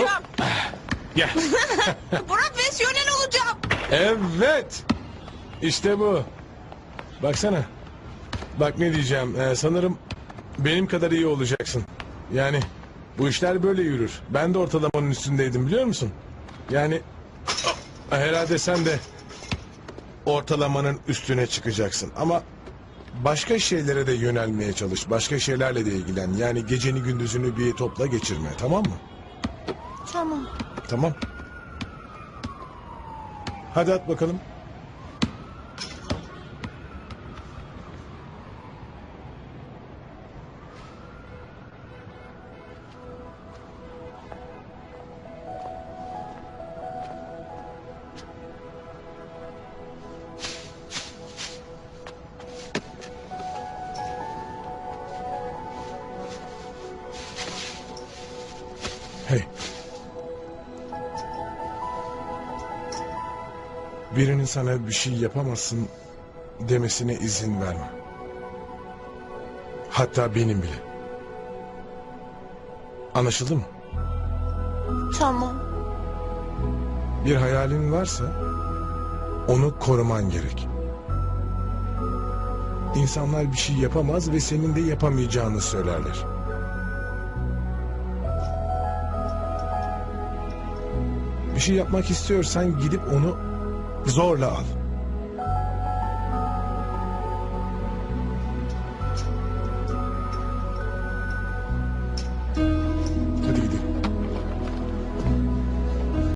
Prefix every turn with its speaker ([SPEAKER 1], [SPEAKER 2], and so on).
[SPEAKER 1] olacağım.
[SPEAKER 2] Gel.
[SPEAKER 1] Profesyonel olacağım.
[SPEAKER 2] Evet. İşte bu. Baksana. Bak ne diyeceğim. Ee, sanırım benim kadar iyi olacaksın. Yani bu işler böyle yürür. Ben de ortalamanın üstündeydim biliyor musun? Yani herhalde sen de ortalamanın üstüne çıkacaksın. Ama başka şeylere de yönelmeye çalış. Başka şeylerle de ilgilen. Yani geceni gündüzünü bir topla geçirme. Tamam mı?
[SPEAKER 1] Tamam.
[SPEAKER 2] Tamam. Hadi at bakalım. Hey. Birinin sana bir şey yapamazsın demesine izin verme. Hatta benim bile. Anlaşıldı mı?
[SPEAKER 1] Tamam.
[SPEAKER 2] Bir hayalin varsa onu koruman gerek. İnsanlar bir şey yapamaz ve senin de yapamayacağını söylerler. Bir şey yapmak istiyorsan gidip onu Zorla al.